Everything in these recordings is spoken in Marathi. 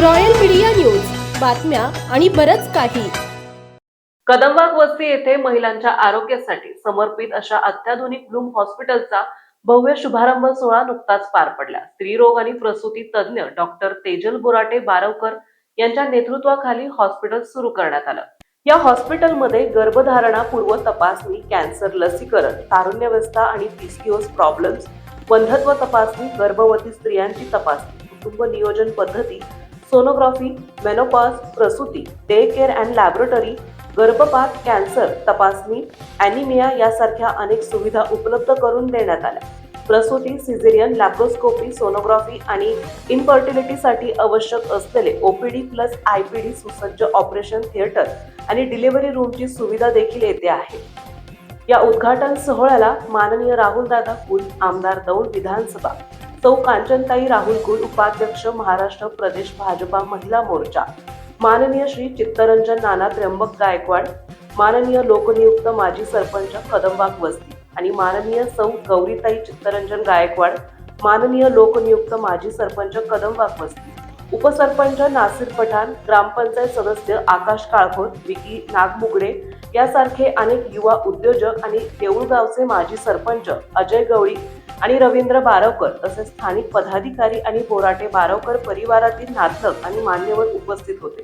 Royal media news. बातम्या आणि बरच काही. कदमबाग वस्ती येथे महिलांच्या आरोग्यासाठी समर्पित अशा अत्याधुनिक ब्लूम हॉस्पिटलचा भव्य शुभारंभ सोहळा नुकताच पार पडला. स्त्रीरोग आणि प्रसूती तज्ज्ञ डॉक्टर तेजल बोराटे बारवकर यांच्या नेतृत्वाखाली हॉस्पिटल सुरू करण्यात आलं. या हॉस्पिटलमध्ये गर्भधारणा पूर्व तपासणी कॅन्सर लसीकरण तारुण्यावस्था आणि पिस्किओस प्रॉब्लेम्स बंधत्व तपासणी गर्भवती स्त्रियांची तपासणी कुटुंब नियोजन पद्धती सोनोग्राफी मेनोपॉज प्रसूती डे केअर अँड लॅबोरेटरी गर्भपात कॅन्सर तपासणी अॅनिमिया यासारख्या अनेक सुविधा उपलब्ध करून देण्यात आल्या. प्रसूती सिझेरियन लॅप्रोस्कोपी सोनोग्राफी आणि इन्फर्टिलिटीसाठी आवश्यक असलेले OPD plus I P D सुसज्ज ऑपरेशन थिएटर आणि डिलिव्हरी रूमची सुविधा देखील येथे आहे. या उद्घाटन सोहळ्याला माननीय राहुलदादा कुल आमदार दौंड विधानसभा. सौ कांचनताई राहुल कुल उपाध्यक्ष महाराष्ट्र प्रदेश भाजपा महिला मोर्चा. माननीय श्री चित्तरंजन नाना त्र्यंबक गायकवाड माननीय लोकनियुक्त माजी सरपंच कदमबाग वस्ती आणि माननीय सौ गौरीताई चित्तरंजन गायकवाड माननीय लोकनियुक्त माजी सरपंच कदमबाग वस्ती. उपसरपंच नासिर पठाण ग्रामपंचायत सदस्य आकाश काळखोत विकी नागमुगडे यासारखे अनेक युवा उद्योजक आणि देऊळगावचे माजी सरपंच अजय गवळी आणि रवींद्र बारवकर तसेच स्थानिक पदाधिकारी आणि बोराटे बारवकर परिवारातील नातलग आणि मान्यवर उपस्थित होते.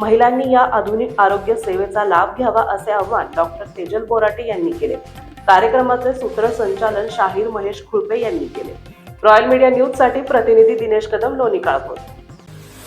महिलांनी या आधुनिक आरोग्य सेवेचा लाभ घ्यावा असे आवाहन डॉक्टर तेजल बोराटे यांनी केले. कार्यक्रमाचे सूत्रसंचालन शाहीर महेश खुळपे यांनी केले. रॉयल मीडिया न्यूजसाठी प्रतिनिधी दिनेश कदम लोणी काळपूर